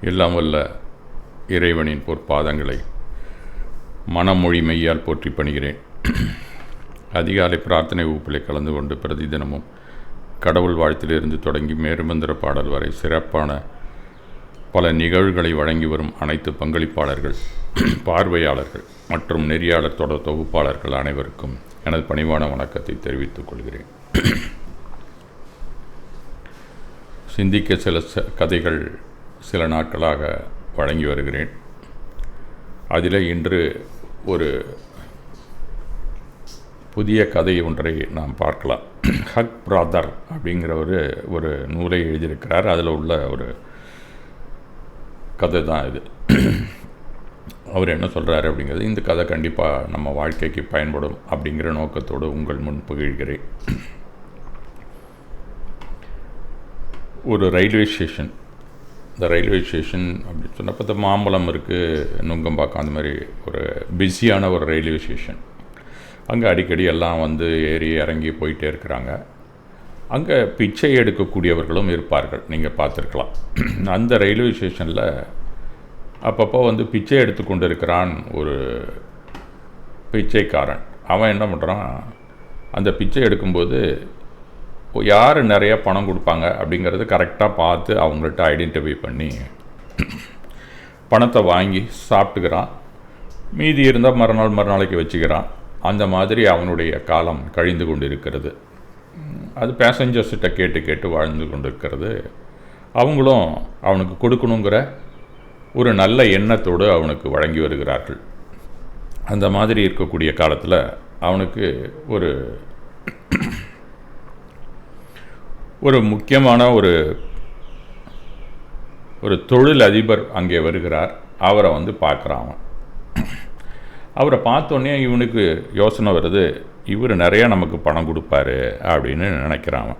எல்லாம் வல்ல இறைவனின் பொற்பாதங்களை மனமொழி மெய்யால் போற்றி பணிகிறேன். அதிகாலை பிரார்த்தனை வகுப்பில் கலந்து கொண்டு பிரதிதினமும் கடவுள் வாழ்த்திலிருந்து தொடங்கி மேருமந்திர பாடல் வரை சிறப்பான பல நிகழ்வுகளை வழங்கி வரும் அனைத்து பங்களிப்பாளர்கள் பார்வையாளர்கள் மற்றும் நெறியாளர் தொடர் தொகுப்பாளர்கள் அனைவருக்கும் எனது பணிவான வணக்கத்தை தெரிவித்துக் கொள்கிறேன். சிந்திக்க சில ச- கதைகள் சில நாட்களாக வழங்கி வருகிறேன். அதில் இன்று ஒரு புதிய கதை ஒன்றை நாம் பார்க்கலாம். ஹக் பிராதர் அப்படிங்கிற ஒரு ஒரு நூலை எழுதியிருக்கிறார். அதில் உள்ள ஒரு கதை தான் இது. அவர் என்ன சொல்கிறாரு அப்படிங்கிறது இந்த கதை கண்டிப்பாக நம்ம வாழ்க்கைக்கு பயன்படும் அப்படிங்கிற நோக்கத்தோடு உங்கள் முன் புகழ்கிறேன். ஒரு ரயில்வே ஸ்டேஷன் இந்த ரயில்வே ஸ்டேஷன் அப்படின்னு சொன்னப்போ இந்த மாம்பழம் இருக்குது நுங்கம்பாக்கம் அந்த மாதிரி ஒரு பிஸியான ஒரு ரயில்வே ஸ்டேஷன் அங்கே அடிக்கடி எல்லாம் வந்து ஏறி இறங்கி போயிட்டே இருக்கிறாங்க. அங்கே பிச்சை எடுக்கக்கூடியவர்களும் இருப்பார்கள். நீங்கள் பார்த்துருக்கலாம். அந்த ரயில்வே ஸ்டேஷனில் அப்பப்போ வந்து பிச்சை எடுத்து கொண்டு இருக்கிறான் ஒரு பிச்சைக்காரன். அவன் என்ன பண்ணுறான் அந்த பிச்சை எடுக்கும்போது யார் நிறைய பணம் கொடுப்பாங்க அப்படிங்கிறது கரெக்டாக பார்த்து அவங்கள்ட்ட ஐடென்டிஃபை பண்ணி பணத்தை வாங்கி சாப்பிட்டுக்கிறான். மீதி இருந்தால் மறுநாள் மறுநாளைக்கு வச்சுக்கிறான். அந்த மாதிரி அவனுடைய காலம் கழிந்து கொண்டு இருக்கிறது அது பேசஞ்சர்ஸ்கிட்ட கேட்டு கேட்டு வாழ்ந்து கொண்டு இருக்கிறது அவங்களும் அவனுக்கு கொடுக்கணுங்கிற ஒரு நல்ல எண்ணத்தோடு அவனுக்கு வழங்கி வருகிறார்கள். அந்த மாதிரி இருக்கக்கூடிய காலத்தில் அவனுக்கு ஒரு ஒரு முக்கியமான ஒரு ஒரு தொழில் அதிபர் அங்கே வருகிறார். அவரை வந்து பார்க்குறான் அவரை பார்த்தோன்னே இவனுக்கு யோசனை வருது இவர் நிறையா நமக்கு பணம் கொடுப்பாரு அப்படின்னு நினைக்கிறான்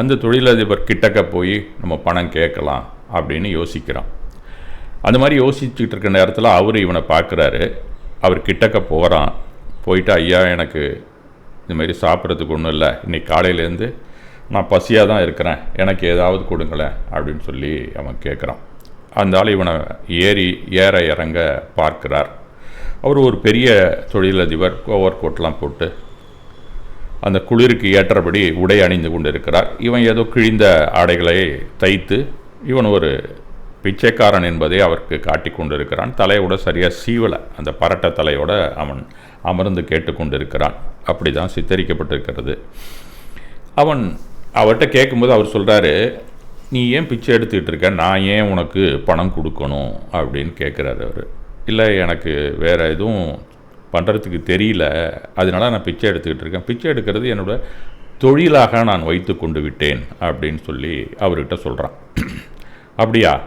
அந்த தொழிலதிபர் கிட்டக்க போய் நம்ம பணம் கேட்கலாம் அப்படின்னு யோசிக்கிறான். அந்த மாதிரி யோசிச்சுக்கிட்டு இருக்க நேரத்தில் அவர் இவனை பார்க்குறாரு. அவர் கிட்டக்க போகிறான் போயிட்டு ஐயா எனக்கு இதுமாரி சாப்பிட்றதுக்கு ஒன்றும் இல்லை. இன்றைக்கி காலையிலேருந்து நான் பசியாக தான் இருக்கிறேன். எனக்கு ஏதாவது கொடுங்களேன் அப்படின்னு சொல்லி அவன் கேட்குறான் அந்த ஆள் இவனை ஏறி ஏற இறங்க பார்க்கிறார். அவர் ஒரு பெரிய தொழிலதிபர் ஓவர் கோட்லாம் போட்டு அந்த குளிருக்கு ஏற்றபடி உடை அணிந்து கொண்டு இருக்கிறார் இவன் ஏதோ கிழிந்த ஆடைகளை தைத்து இவன் ஒரு பிச்சைக்காரன் என்பதை அவருக்கு காட்டி கொண்டிருக்கிறான். தலையோட சரியாக சீவலை. அந்த பரட்ட தலையோட அவன் அமர்ந்து கேட்டுக்கொண்டிருக்கிறான். அப்படி தான் சித்தரிக்கப்பட்டிருக்கிறது. அவன் அவர்கிட்ட கேட்கும்போது அவர் சொல்கிறாரு நீ ஏன் பிச்சை எடுத்துக்கிட்டு இருக்க? நான் ஏன் உனக்கு பணம் கொடுக்கணும்? அப்படின்னு கேட்குறாரு அவர். இல்லை எனக்கு வேறு எதுவும் பண்ணுறதுக்கு தெரியல. அதனால நான் பிச்சை எடுத்துக்கிட்டு இருக்கேன். பிச்சை எடுக்கிறது என்னோட தொழிலாக நான் வைத்து கொண்டு விட்டேன். அப்படின்னு சொல்லி அவர்கிட்ட சொல்கிறான் அப்படியா?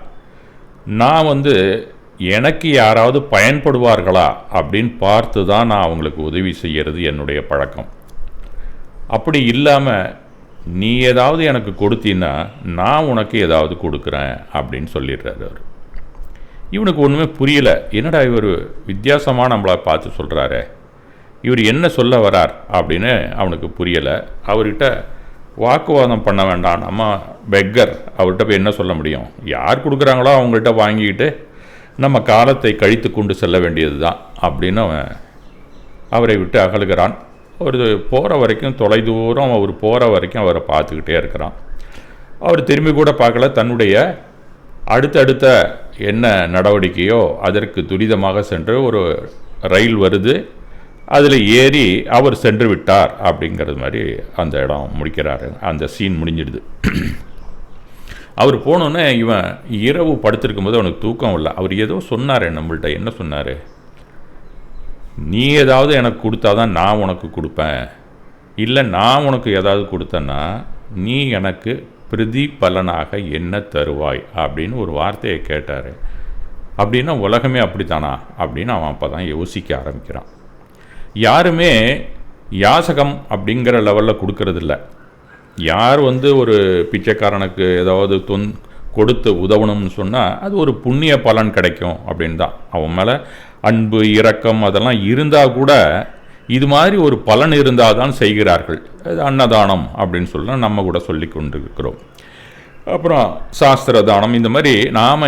நான் வந்து எனக்கு யாராவது பயன்படுவார்களா அப்படின்னு பார்த்து தான் நான் அவங்களுக்கு உதவி செய்கிறது என்னுடைய பழக்கம். அப்படி இல்லாமல் நீ ஏதாவது எனக்கு கொடுத்தீன்னா நான் உனக்கு ஏதாவது கொடுக்குறேன் அப்படின்னு சொல்லிடுறாரு அவர். இவனுக்கு ஒன்றுமே புரியல. என்னடா இவர் வித்தியாசமாக நம்மளை பார்த்து சொல்கிறாரு இவர் என்ன சொல்ல வரார் அப்படின்னு அவனுக்கு புரியலை. அவர்கிட்ட வாக்குவாதம் பண்ண வேண்டாம். நம்ம பெக்கர் அவர்கிட்ட போய் என்ன சொல்ல முடியும்? யார் கொடுக்குறாங்களோ அவங்கள்ட்ட வாங்கிக்கிட்டு நம்ம காலத்தை கழித்து கொண்டு செல்ல வேண்டியது தான் அப்படின்னு அவன் அவரை விட்டு அகலுகிறான். அவர் போகிற வரைக்கும் தொலைதூரம் அவர் போகிற வரைக்கும் அவரை பார்த்துக்கிட்டே இருக்கிறான். அவர் திரும்பி கூட பார்க்கல. தன்னுடைய அடுத்தடுத்த என்ன நடவடிக்கையோ அதற்கு துரிதமாக சென்று ஒரு ரயில் வருது. அதில் ஏறி அவர் சென்று விட்டார் அப்படிங்கிறது மாதிரி அந்த இடம் முடிக்கிறாரு. அந்த சீன் முடிஞ்சிடுது. அவர் போனோன்னே இவன் இரவு படுத்திருக்கும் போது அவனுக்கு தூக்கம் இல்லை அவர் ஏதோ சொன்னார் நம்மள்கிட்ட என்ன சொன்னார்? நீ ஏதாவது எனக்கு கொடுத்தாதான் நான் உனக்கு கொடுப்பேன். இல்லை நான் உனக்கு ஏதாவது கொடுத்தேன்னா நீ எனக்கு பிரதிபலனாக என்ன தருவாய்? அப்படின்னு ஒரு வார்த்தையை கேட்டார். அப்படின்னா உலகமே அப்படித்தானா? அப்படின்னு அவன் அப்போ தான் யோசிக்க ஆரம்பிக்கிறான். யாருமே யாசகம் அப்படிங்கிற லெவலில் கொடுக்கறதில்ல. யார் வந்து ஒரு பிச்சைக்காரனுக்கு ஏதாவது தொன் கொடுத்து உதவணும்னு சொன்னால் அது ஒரு புண்ணிய பலன் கிடைக்கும் அப்படின்னு தான். அவன் மேலே அன்பு இரக்கம் அதெல்லாம் இருந்தால் கூட இது மாதிரி ஒரு பலன் இருந்தால் தான் செய்கிறார்கள். அது அன்னதானம் அப்படின்னு சொல்ல நம்ம கூட சொல்லி கொண்டிருக்கிறோம். அப்புறம் சாஸ்திர தானம் இந்த மாதிரி நாம்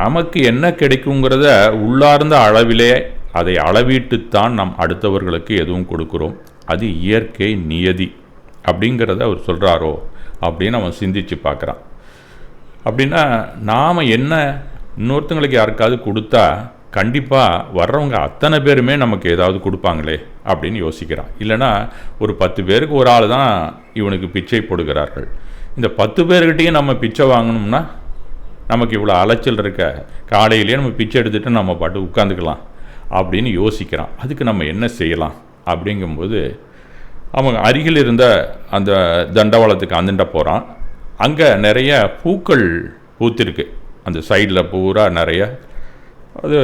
நமக்கு என்ன கிடைக்குங்கிறத உள்ளார்ந்த அளவிலே அதை அளவீட்டுத்தான் நாம் அடுத்தவர்களுக்கு எதுவும் கொடுக்குறோம். அது இயற்கை நியதி. அப்படிங்கிறத அவர் சொல்கிறாரோ அப்படின்னு அவன் சிந்திச்சு பார்க்குறான். அப்படின்னா நாம் என்ன இன்னொருத்தங்களுக்கு யாருக்காவது கொடுத்தா கண்டிப்பாக வர்றவங்க அத்தனை பேருமே நமக்கு ஏதாவது கொடுப்பாங்களே அப்படின்னு யோசிக்கிறான். இல்லைனா ஒரு பத்து பேருக்கு ஒரு ஆள் தான் இவனுக்கு பிச்சை போடுகிறார்கள். இந்த பத்து பேர்கிட்டையும் நம்ம பிச்சை வாங்கணும்னா நமக்கு இவ்வளோ அலைச்சல் இருக்க காலையிலேயே நம்ம பிச்சை எடுத்துகிட்டு நம்ம பாட்டு உட்காந்துக்கலாம் அப்படின்னு யோசிக்கிறான். அதுக்கு நம்ம என்ன செய்யலாம் அப்படிங்கும்போது அவன் அருகில் இருந்த அந்த தண்டவாளத்துக்கு அந்துண்ட போகிறான் அங்கே நிறைய பூக்கள் பூத்திருக்கு. அந்த சைடில் பூரா நிறைய அது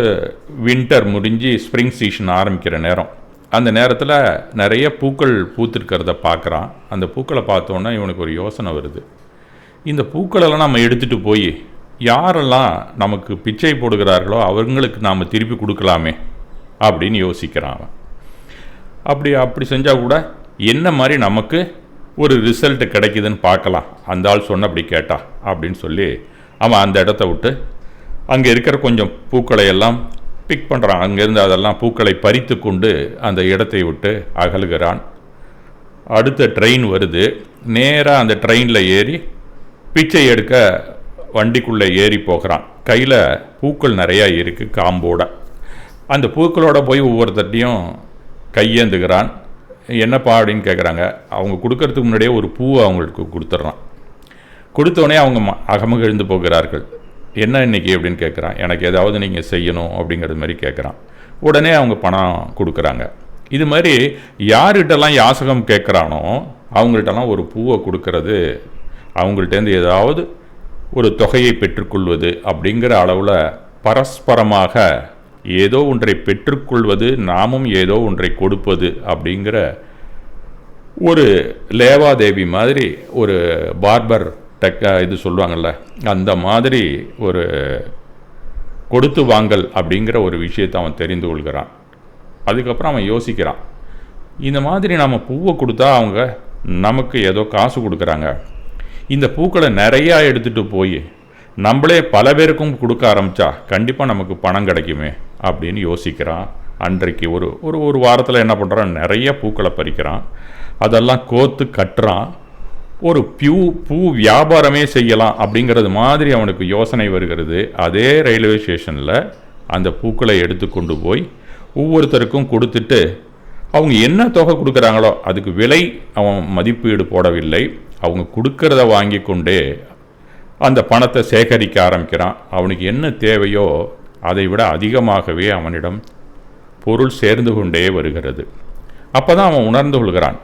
வின்டர் முடிஞ்சு ஸ்ப்ரிங் சீசன் ஆரம்பிக்கிற நேரம். அந்த நேரத்தில் நிறைய பூக்கள் பூத்திருக்கிறத பார்க்குறான். அந்த பூக்களை பார்த்தோன்னா இவனுக்கு ஒரு யோசனை வருது. இந்த பூக்களெல்லாம் நம்ம எடுத்துகிட்டு போய் யாரெல்லாம் நமக்கு பிச்சை போடுகிறார்களோ அவங்களுக்கு நாம் திருப்பி கொடுக்கலாமே அப்படின்னு யோசிக்கிறான் அவன். அப்படி அப்படி செஞ்சால் கூட என்ன மாதிரி நமக்கு ஒரு ரிசல்ட் கிடைக்குதுன்னு பார்க்கலாம். அந்த ஆள் சொன்னபடி கேட்டா அப்படின்னு சொல்லி அவன் அந்த இடத்த விட்டு அங்கே இருக்கிற கொஞ்சம் பூக்களை எல்லாம் பிக் பண்ணுறான் அங்கேருந்து அதெல்லாம் பூக்களை பறித்து கொண்டு அந்த இடத்தை விட்டு அகலுகிறான். அடுத்த ட்ரெயின் வருது. நேராக அந்த ட்ரெயினில் ஏறி பிச்சை எடுக்க வண்டிக்குள்ளே ஏறி போகிறான். கையில் பூக்கள் நிறையா இருக்குது காம்போட. அந்த பூக்களோட போய் ஒவ்வொருத்தட்டையும் கையேந்துகிறான். என்னப்பா அப்படின்னு கேட்குறாங்க அவங்க கொடுக்கறதுக்கு முன்னாடியே ஒரு பூவை அவங்களுக்கு கொடுத்துட்றான். கொடுத்தோடனே அவங்க ம அகமகிழ்ந்து போகிறார்கள். என்ன இன்னைக்கு? அப்படின்னு கேட்குறான் எனக்கு ஏதாவது நீங்கள் செய்யணும் அப்படிங்கிறது மாதிரி கேட்குறான் உடனே அவங்க பணம் கொடுக்குறாங்க. இது மாதிரி யார்கிட்டலாம் யாசகம் கேட்குறானோ அவங்கள்ட்டலாம் ஒரு பூவை கொடுக்கறது அவங்கள்ட்டேருந்து ஏதாவது ஒரு தொகையை பெற்றுக்கொள்வது அப்படிங்கிற அளவில் பரஸ்பரமாக ஏதோ ஒன்றை பெற்றுக்கொள்வது நாமும் ஏதோ ஒன்றை கொடுப்பது அப்படிங்கிற ஒரு லேவாதேவி மாதிரி ஒரு பார்பர் டெக்க இது சொல்லுவாங்கள்ல அந்த மாதிரி ஒரு கொடுத்து வாங்கல் அப்படிங்கிற ஒரு விஷயத்தை அவன் தெரிந்து கொள்கிறான். அதுக்கப்புறம் அவன் யோசிக்கிறான். இந்த மாதிரி நாம் பூவை கொடுத்தா அவங்க நமக்கு ஏதோ காசு கொடுக்குறாங்க. இந்த பூக்களை நிறையா எடுத்துகிட்டு போய் நம்மளே பல பேருக்கும் கொடுக்க ஆரம்பித்தா கண்டிப்பாக நமக்கு பணம் கிடைக்குமே. அப்படின்னு யோசிக்கிறான். அன்றைக்கு ஒரு ஒரு ஒரு வாரத்தில் என்ன பண்ணுறான் நிறைய பூக்களை பறிக்கிறான். அதெல்லாம் கோத்து கட்டுறான். ஒரு பியூ பூ வியாபாரமே செய்யலாம் அப்படிங்கிறது மாதிரி அவனுக்கு யோசனை வருகிறது. அதே ரயில்வே ஸ்டேஷனில் அந்த பூக்களை எடுத்து கொண்டு போய் ஒவ்வொருத்தருக்கும் கொடுத்துட்டு அவங்க என்ன தொகை கொடுக்குறாங்களோ அதுக்கு விலை அவன் மதிப்பீடு போடவில்லை. அவங்க கொடுக்கறத வாங்கி கொண்டே அந்த பணத்தை சேகரிக்க ஆரம்பிக்கிறான். அவனுக்கு என்ன தேவையோ அதை விட அதிகமாகவே அவனிடம் பொருள் சேர்ந்து கொண்டே வருகிறது. அப்போ தான் அவன் உணர்ந்து கொள்கிறான்.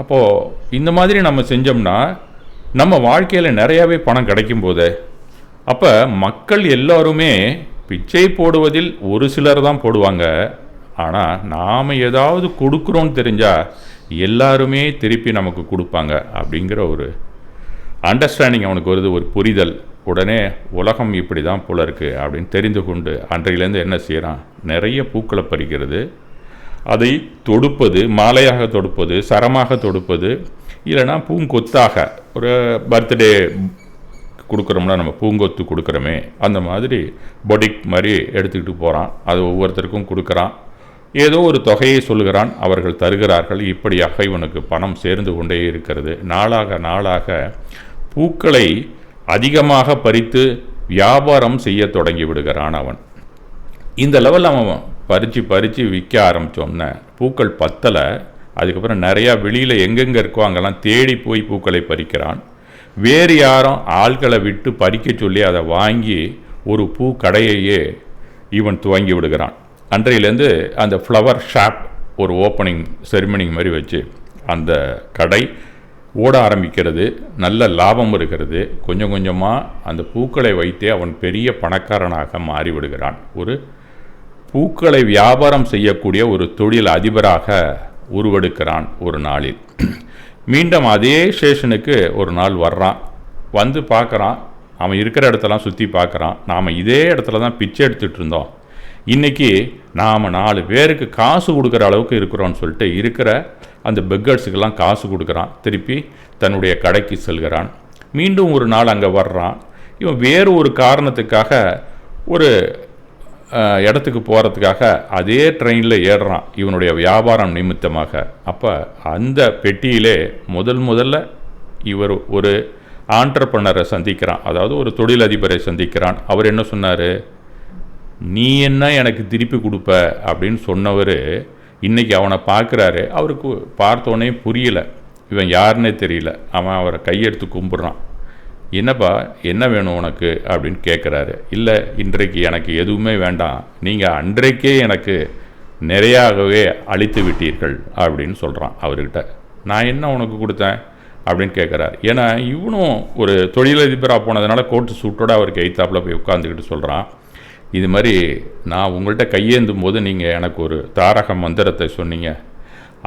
அப்போது இந்த மாதிரி நம்ம செஞ்சோம்னா நம்ம வாழ்க்கையில் நிறையாவே பணம் கிடைக்கும் போதே அப்போ மக்கள் எல்லோருமே பிச்சை போடுவதில் ஒரு சிலர் தான் போடுவாங்க. ஆனால் நாம் ஏதாவது கொடுக்குறோன்னு தெரிஞ்சால் எல்லாருமே திருப்பி நமக்கு கொடுப்பாங்க அப்படிங்கிற ஒரு அண்டர்ஸ்டாண்டிங் அவனுக்கு வருது ஒரு புரிதல். உடனே உலகம் இப்படி தான் போல இருக்குது அப்படின்னு தெரிந்து கொண்டு அன்றையிலேருந்து என்ன செய்கிறான் நிறைய பூக்களை பறிக்கிறது. அதை தொடுப்பது மாலையாக தொடுப்பது சரமாக தொடுப்பது இல்லைனா பூங்கொத்தாக. ஒரு பர்த்டே கொடுக்குறோம்னா நம்ம பூங்கொத்து கொடுக்குறோமே அந்த மாதிரி பொடிக் மாதிரி எடுத்துக்கிட்டு போகிறான் அது ஒவ்வொருத்தருக்கும் கொடுக்குறான். ஏதோ ஒரு தொகையை சொல்கிறான் அவர்கள் தருகிறார்கள். இப்படியாக இவனுக்கு பணம் சேர்ந்து கொண்டே இருக்கிறது. நாளாக நாளாக பூக்களை அதிகமாக பறித்து வியாபாரம் செய்ய தொடங்கி விடுகிறான் அவன். இந்த லெவலில் அவன் பறித்து பறித்து விற்க ஆரம்பித்தோம்னா பூக்கள் பத்தலை. அதுக்கப்புறம் நிறையா வெளியில் எங்கெங்கே இருக்கோ அங்கெல்லாம் தேடி போய் பூக்களை பறிக்கிறான். வேறு யாரும் ஆட்களை விட்டு பறிக்க சொல்லி அதை வாங்கி ஒரு பூ கடையையே இவன் துவங்கி விடுகிறான். அன்றையிலேருந்து அந்த ஃப்ளவர் ஷாப் ஒரு ஓப்பனிங் செரிமனிங் மாதிரி வச்சு அந்த கடை ஓட ஆரம்பிக்கிறது நல்ல லாபம் இருக்கிறது. கொஞ்சம் கொஞ்சமாக அந்த பூக்களை வைத்தே அவன் பெரிய பணக்காரனாக மாறிவிடுகிறான். ஒரு பூக்களை வியாபாரம் செய்யக்கூடிய ஒரு தொழில் அதிபராக உருவெடுக்கிறான் ஒரு நாளில். மீண்டும் அதே ஸ்டேஷனுக்கு ஒரு நாள் வர்றான். வந்து பார்க்குறான். அவன் இருக்கிற இடத்தெல்லாம் சுற்றி பார்க்குறான். நாம் இதே இடத்துல தான் பிச்சை எடுத்துகிட்டு இருந்தோம். இன்றைக்கி நாம் நாலு பேருக்கு காசு கொடுக்குற அளவுக்கு இருக்கிறோன்னு சொல்லிட்டு இருக்கிற அந்த பெக்கர்ஸுக்கெல்லாம் காசு கொடுக்குறான். திருப்பி தன்னுடைய கடைக்கு செல்கிறான். மீண்டும் ஒரு நாள் அங்கே வர்றான். இவன் வேறு ஒரு காரணத்துக்காக ஒரு இடத்துக்கு போகிறதுக்காக அதே ட்ரெயினில் ஏறுறான் இவனுடைய வியாபாரம் நிமித்தமாக. அப்போ அந்த பெட்டியிலே முதல் முதல்ல இவர் ஒரு ஆண்டர்பனரை சந்திக்கிறான். அதாவது ஒரு தொழிலதிபரை சந்திக்கிறான். அவர் என்ன சொன்னார்? நீ என்ன எனக்கு திருப்பி கொடுப்ப? அப்படின்னு சொன்னவர் இன்றைக்கி அவனை பார்க்குறாரு. அவருக்கு பார்த்தோன்னே புரியல. இவன் யாருன்னே தெரியல. அவன் அவரை கையெடுத்து கும்பிட்றான். என்னப்பா என்ன வேணும் உனக்கு? அப்படின்னு கேட்குறாரு இல்லை இன்றைக்கு எனக்கு எதுவுமே வேண்டாம். நீங்கள் அன்றைக்கே எனக்கு நிறையாகவே அழித்து விட்டீர்கள் அப்படின்னு சொல்கிறான் அவர்கிட்ட. நான் என்ன உனக்கு கொடுத்தேன்? அப்படின்னு கேட்குறாரு ஏன்னா இவனும் ஒரு தொழிலதிபராக போனதுனால கோர்ட்டு சூட்டோட அவருக்கு எய்த்தாப்பில் போய் உட்காந்துக்கிட்டு சொல்கிறான் இது மாதிரி நான் உங்கள்கிட்ட கையேந்தும் போது நீங்கள் எனக்கு ஒரு தாரக மந்திரத்தை சொன்னீங்க.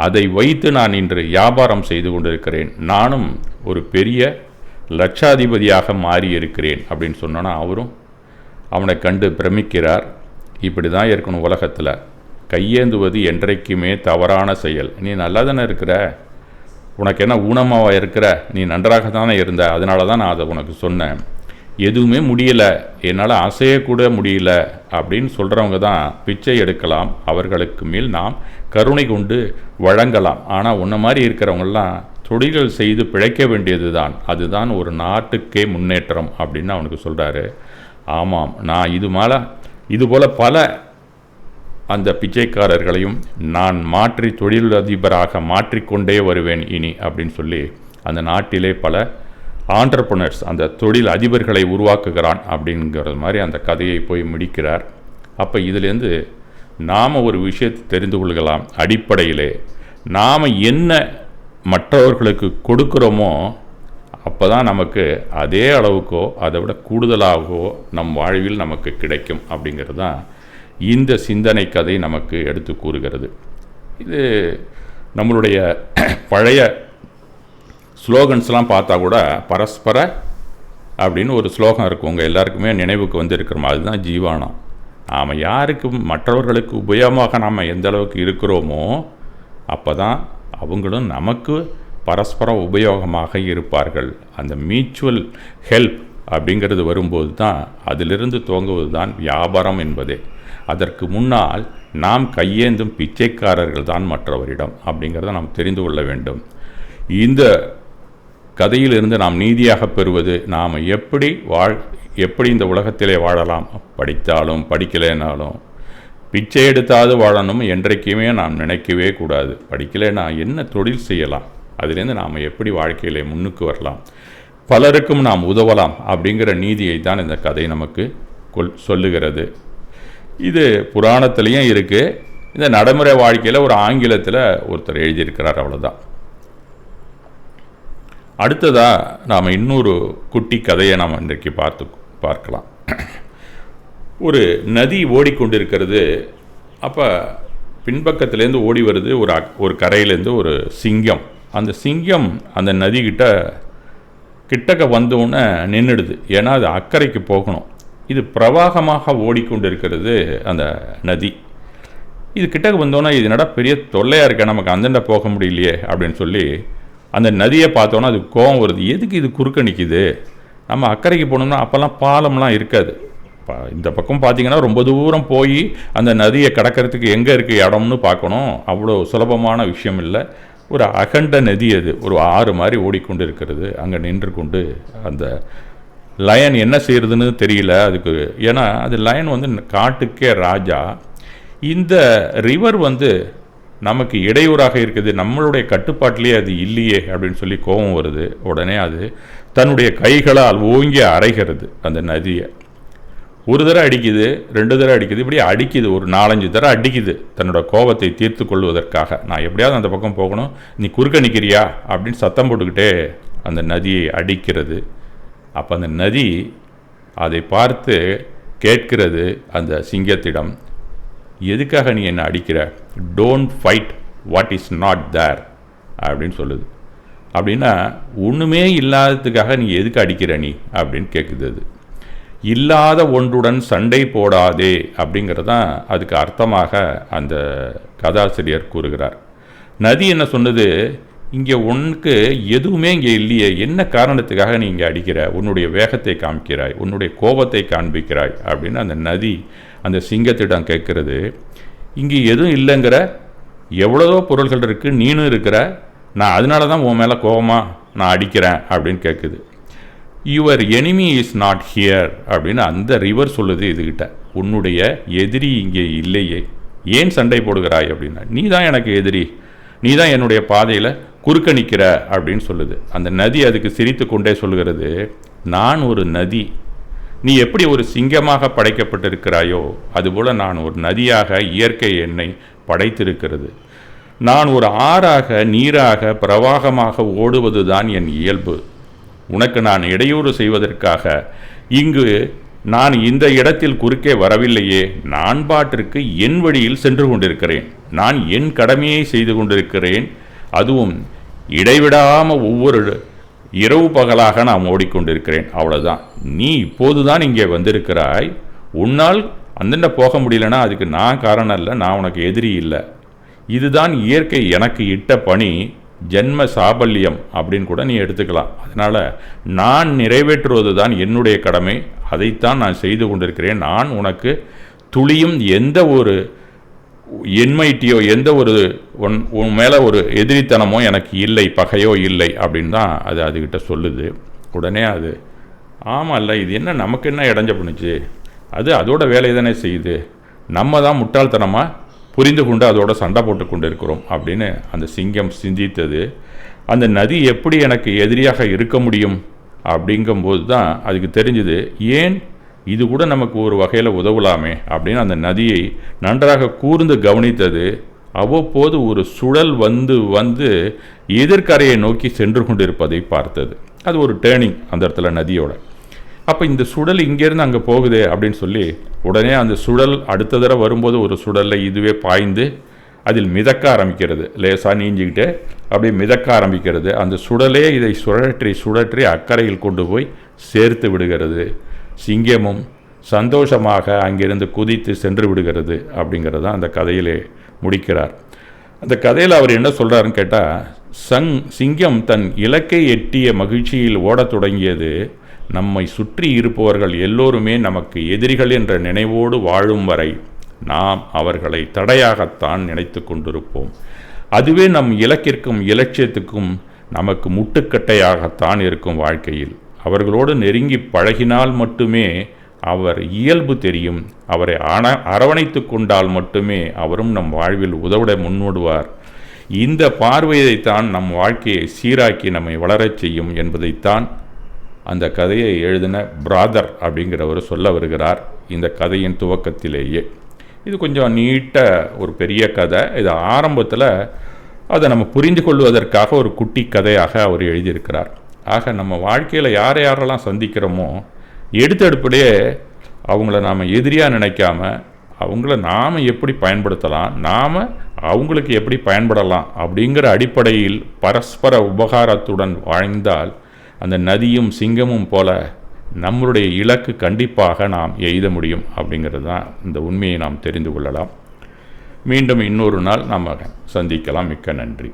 அதை வைத்து நான் இன்று வியாபாரம் செய்து கொண்டிருக்கிறேன். நானும் ஒரு பெரிய லட்சாதிபதியாக மாறி இருக்கிறேன் அப்படின்னு சொன்னோன்னா அவரும் அவனை கண்டு பிரமிக்கிறார். இப்படி தான் இருக்கணும் உலகத்தில். கையேந்துவது என்றைக்குமே தவறான செயல். நீ நல்லா தானே இருக்கிற? உனக்கு என்ன ஊனமாக இருக்கிற? நீ நன்றாக தானே இருந்த. அதனால தான் நான் அதை உனக்கு சொன்னேன். எதுவுமே முடியலை. என்னால் அசையக்கூட முடியல. அப்படின்னு சொல்கிறவங்க தான் பிச்சை எடுக்கலாம். அவர்களுக்கு மேல் நாம் கருணை கொண்டு வழங்கலாம். ஆனால் உன்ன மாதிரி இருக்கிறவங்கெல்லாம் தொழில்கள் செய்து பிழைக்க வேண்டியது தான் அதுதான் ஒரு நாட்டுக்கே முன்னேற்றம் அப்படின்னு அவனுக்கு சொல்கிறாரு ஆமாம் நான் இது மேலே இதுபோல் பல அந்த பிச்சைக்காரர்களையும் நான் மாற்றி தொழிலதிபராக மாற்றிக்கொண்டே வருவேன் இனி அப்படின்னு சொல்லி அந்த நாட்டிலே பல ஆண்டர்பனர்ஸ் அந்த தொழில் அதிபர்களை உருவாக்குகிறான் அப்படிங்கிறது மாதிரி அந்த கதையை போய் முடிக்கிறார். அப்போ இதிலேருந்து நாம் ஒரு விஷயத்தை தெரிந்து கொள்கலாம். அடிப்படையிலே நாம் என்ன மற்றவர்களுக்கு கொடுக்குறோமோ அப்போ தான் நமக்கு அதே அளவுக்கோ அதை விட கூடுதலாகவோ நம் வாழ்வில் நமக்கு கிடைக்கும் அப்படிங்கிறது தான் இந்த சிந்தனை கதை நமக்கு எடுத்து கூறுகிறது. இது நம்மளுடைய பழைய ஸ்லோகன்ஸ்லாம் பார்த்தா கூட பரஸ்பர அப்படின்னு ஒரு ஸ்லோகம் இருக்கும். உங்கள் எல்லாருக்குமே நினைவுக்கு வந்திருக்கிறோம் அதுதான் ஜீவானம். நாம் யாருக்கு மற்றவர்களுக்கு உபயோகமாக நாம் எந்த அளவுக்கு இருக்கிறோமோ அப்போ தான் அவங்களும் நமக்கு பரஸ்பர உபயோகமாக இருப்பார்கள். அந்த மியூச்சுவல் ஹெல்ப் அப்படிங்கிறது வரும்போது தான் அதிலிருந்து துவங்குவது தான் வியாபாரம் என்பதே. அதற்கு முன்னால் நாம் கையேந்தும் பிச்சைக்காரர்கள் தான் மற்றவரிடம் அப்படிங்கிறத நாம் தெரிந்து கொள்ள வேண்டும். இந்த கதையிலிருந்து நாம் நீதியாக பெறுவது நாம் எப்படி வாழ் எப்படி இந்த உலகத்திலே வாழலாம்? படித்தாலும் படிக்கலைனாலும். பிச்சை எடுத்தாவது வாழணும் என்றைக்குமே நாம் நினைக்கவே கூடாது. படிக்கலைன்னா என்ன தொழில் செய்யலாம்? அதிலேருந்து நாம் எப்படி வாழ்க்கையிலே முன்னுக்கு வரலாம்? பலருக்கும் நாம் உதவலாம் அப்படிங்கிற நீதியை தான் இந்த கதை நமக்கு கொல் சொல்லுகிறது. இது புராணத்துலேயும் இருக்குது இந்த நடைமுறை வாழ்க்கையில் ஒரு ஆங்கிலத்தில் ஒருத்தர் எழுதியிருக்கிறார் அவ்வளோதான் அடுத்ததாக நாம் இன்னொரு குட்டி கதையை நாம் இன்றைக்கு பார்த்து பார்க்கலாம். ஒரு நதி ஓடிக்கொண்டிருக்கிறது. அப்போ பின்பக்கத்துலேருந்து ஓடி வருது ஒரு அக்- ஒரு கரையிலேருந்து ஒரு சிங்கம். அந்த சிங்கம் அந்த நதிக்கிட்ட கிட்டக்க வந்தோடனே நின்றுடுது ஏன்னா அது அக்கறைக்கு போகணும். இது பிரவாகமாக ஓடிக்கொண்டிருக்கிறது அந்த நதி. இது கிட்டக்கு வந்தோன்னா இது என்னடா பெரிய தொல்லையாக இருக்கேன் நமக்கு அந்தண்ட போக முடியலையே அப்படின்னு சொல்லி அந்த நதியை பார்த்தோன்னா அது கோவம் வருது. எதுக்கு இது குறுக்க நிற்கிது நம்ம அக்கறைக்கு போனோம்னா அப்போல்லாம் பாலம்லாம் இருக்காது. ப- இந்த பக்கம் பார்த்தீங்கன்னா ரொம்ப தூரம் போய் அந்த நதியை கடக்கிறதுக்கு எங்கே இருக்குது இடம்னு பார்க்கணும். அவ்வளோ சுலபமான விஷயம் இல்லை. ஒரு அகண்ட நதி அது. ஒரு ஆறு மாதிரி ஓடிக்கொண்டு இருக்கிறது அங்கே நின்று கொண்டு அந்த லயன் என்ன செய்கிறதுன்னு தெரியல அதுக்கு. ஏன்னா அது லயன் வந்து காட்டுக்கே ராஜா. இந்த ரிவர் வந்து நமக்கு இடையூறாக இருக்குது நம்மளுடைய கட்டுப்பாட்டிலேயே அது இல்லையே அப்படின்னு சொல்லி கோபம் வருது. உடனே அது தன்னுடைய கைகளால் ஓங்கி அரைகிறது அந்த நதியை. ஒரு தடவை அடிக்குது ரெண்டு தடவை அடிக்குது இப்படி அடிக்குது ஒரு நாலஞ்சு தடவை அடிக்குது தன்னோட கோபத்தை தீர்த்து கொள்வதற்காக. நான் எப்படியாவது அந்த பக்கம் போகணும் நீ குறுக்க நிற்கிறியா அப்படின்னு சத்தம் போட்டுக்கிட்டே அந்த நதியை அடிக்கிறது. அப்போ அந்த நதி அதை பார்த்து கேட்கிறது அந்த சிங்கத்திடம் எதுக்காக நீ என்னை அடிக்கிற? Don't fight what is not there அப்படின்னு சொல்லுது. அப்படின்னா ஒன்றுமே இல்லாததுக்காக நீ எதுக்கு அடிக்கிற நீ? அப்படின்னு கேட்குது அது. இல்லாத ஒன்றுடன் சண்டை போடாதே அப்படிங்கிறது தான் அதுக்கு அர்த்தமாக அந்த கதாசிரியர் கூறுகிறார். நதி என்ன சொன்னது? இங்கே உனக்கு எதுவுமே இங்கே இல்லையே என்ன காரணத்துக்காக நீ இங்கே அடிக்கிற? உன்னுடைய வேகத்தை காமிக்கிறாய் உன்னுடைய கோபத்தை காண்பிக்கிறாய் அப்படின்னு அந்த நதி அந்த சிங்கத்திடம் கேட்குறது இங்கே எதுவும் இல்லைங்கிற எவ்வளோதோ பொருள்கள் இருக்குது நீனும் இருக்கிற நான் அதனால தான் உன் மேலே கோபமாக நான் அடிக்கிறேன் அப்படின்னு கேட்குது. Your enemy is not here அப்படின்னு அந்த ரிவர் சொல்லுது இதுகிட்ட. உன்னுடைய எதிரி இங்கே இல்லையே. ஏன் சண்டை போடுகிறாய் அப்படின்னா நீ தான் எனக்கு எதிரி. நீ தான் என்னுடைய பாதையில் குறுக்க நிற்கிற அப்படின்னு சொல்லுது. அந்த நதி அதுக்கு சிரித்து கொண்டே சொல்கிறது நான் ஒரு நதி. நீ எப்படி ஒரு சிங்கமாக படைக்கப்பட்டிருக்கிறாயோ அதுபோல் நான் ஒரு நதியாக இயற்கை என்னை படைத்திருக்கிறது. நான் ஒரு ஆறாக நீராக பிரவாகமாக ஓடுவது தான் என் இயல்பு. உனக்கு நான் இடையூறு செய்வதற்காக இங்கு நான் இந்த இடத்தில் குறுக்கே வரவில்லையே நான் பாட்டிற்கு என் வழியில் சென்று கொண்டிருக்கிறேன். நான் என் கடமையை செய்து கொண்டிருக்கிறேன். அதுவும் இடைவிடாமல் ஒவ்வொரு இரவு பகலாக நான் ஓடிக்கொண்டிருக்கிறேன். அவ்வளோதான் நீ இப்போது தான் இங்கே வந்திருக்கிறாய். உன்னால் அந்தண்ட போக முடியலன்னா அதுக்கு நான் காரணம் இல்லை நான் உனக்கு எதிரி இல்லை. இதுதான் இயற்கை எனக்கு இட்ட பணி ஜென்ம சாபல்யம் அப்படின்னு கூட நீ எடுத்துக்கலாம். அதனால் நான் நிறைவேற்றுவது தான் என்னுடைய கடமை. அதைத்தான் நான் செய்து கொண்டிருக்கிறேன். நான் உனக்கு துளியும் எந்த ஒரு என்மைட்டியோ எந்த ஒரு உன் உன் மேலே ஒரு எதிரித்தனமோ எனக்கு இல்லை பகையோ இல்லை அப்படின்னு தான் அது அதுக்கிட்ட சொல்லுது. உடனே அது ஆமாம் இல்லை இது என்ன நமக்கு என்ன இடைஞ்ச பண்ணுச்சு? அது அதோட வேலையை தானே செய்யுது. நம்ம தான் முட்டாள்தனமாக புரிந்து கொண்டு அதோட சண்டை போட்டு கொண்டு இருக்கிறோம் அப்படின்னு அந்த சிங்கம் சிந்தித்தது. அந்த நதி எப்படி எனக்கு எதிரியாக இருக்க முடியும்? அப்படிங்கும்போது தான் அதுக்கு தெரிஞ்சுது ஏன் இது கூட நமக்கு ஒரு வகையில் உதவலாமே அப்படின்னு அந்த நதியை நன்றாக கூர்ந்து கவனித்தது. அவ்வப்போது ஒரு சுழல் வந்து வந்து எதிர்கரையை நோக்கி சென்று கொண்டிருப்பதை பார்த்தது. அது ஒரு டேர்னிங் அந்த இடத்துல நதியோட. அப்போ இந்த சுழல் இங்கேருந்து அங்கே போகுதே அப்படின்னு சொல்லி உடனே அந்த சுழல் அடுத்த தடவை வரும்போது ஒரு சுழலில் இதுவே பாய்ந்து அதில் மிதக்க ஆரம்பிக்கிறது. லேசாக நீஞ்சிக்கிட்டு அப்படியே மிதக்க ஆரம்பிக்கிறது. அந்த சுடலே இதை சுழற்றி சுழற்றி அக்கறையில் கொண்டு போய் சேர்த்து விடுகிறது. சிங்கமும் சந்தோஷமாக அங்கிருந்து குதித்து சென்று விடுகிறது அப்படிங்கிறது தான் அந்த கதையிலே முடிக்கிறார். அந்த கதையில் அவர் என்ன சொல்கிறாருன்னு கேட்டால் சங் சிங்கம் தன் இலக்கை எட்டிய மகிழ்ச்சியில் ஓடத் தொடங்கியது நம்மை சுற்றி இருப்பவர்கள் எல்லோருமே நமக்கு எதிரிகள் என்ற நினைவோடு வாழும் வரை நாம் அவர்களை தடையாகத்தான் நினைத்து கொண்டிருப்போம். அதுவே நம் இலக்கிற்கும் இலட்சியத்துக்கும் நமக்கு முட்டுக்கட்டையாகத்தான் இருக்கும் வாழ்க்கையில். அவர்களோடு நெருங்கி பழகினால் மட்டுமே அவர் இயல்பு தெரியும். அவரை அண அரவணைத்து கொண்டால் மட்டுமே அவரும் நம் வாழ்வில் உதவிட முன்வடுவார் இந்த பார்வையைத்தான் நம் வாழ்க்கையை சீராக்கி நம்மை வளரச் செய்யும் என்பதைத்தான் அந்த கதையை எழுதின பிராதர் அப்படிங்கிறவர் சொல்ல வருகிறார். இந்த கதையின் துவக்கத்திலேயே. இது கொஞ்சம் நீட்ட ஒரு பெரிய கதை. இது ஆரம்பத்தில் அதை நம்ம புரிந்து கொள்வதற்காக ஒரு குட்டி கதையாக அவர் எழுதியிருக்கிறார். ஆக நம்ம வாழ்க்கையில் யாரை யாரெல்லாம் சந்திக்கிறோமோ எடுத்தெடுப்பிலேயே அவங்கள நாம் எதிரியாக நினைக்காம அவங்கள நாம் எப்படி பயன்படுத்தலாம் நாம் அவங்களுக்கு எப்படி பயன்படலாம் அப்படிங்கிற அடிப்படையில் பரஸ்பர உபகாரத்துடன் வாழ்ந்தால் அந்த நதியும் சிங்கமும் போல நம்மளுடைய இலக்கு கண்டிப்பாக நாம் எய்த முடியும் அப்படிங்கிறது தான் இந்த உண்மையை நாம் தெரிந்து கொள்ளலாம். மீண்டும் இன்னொரு நாள் நாம் சந்திக்கலாம். மிக்க நன்றி.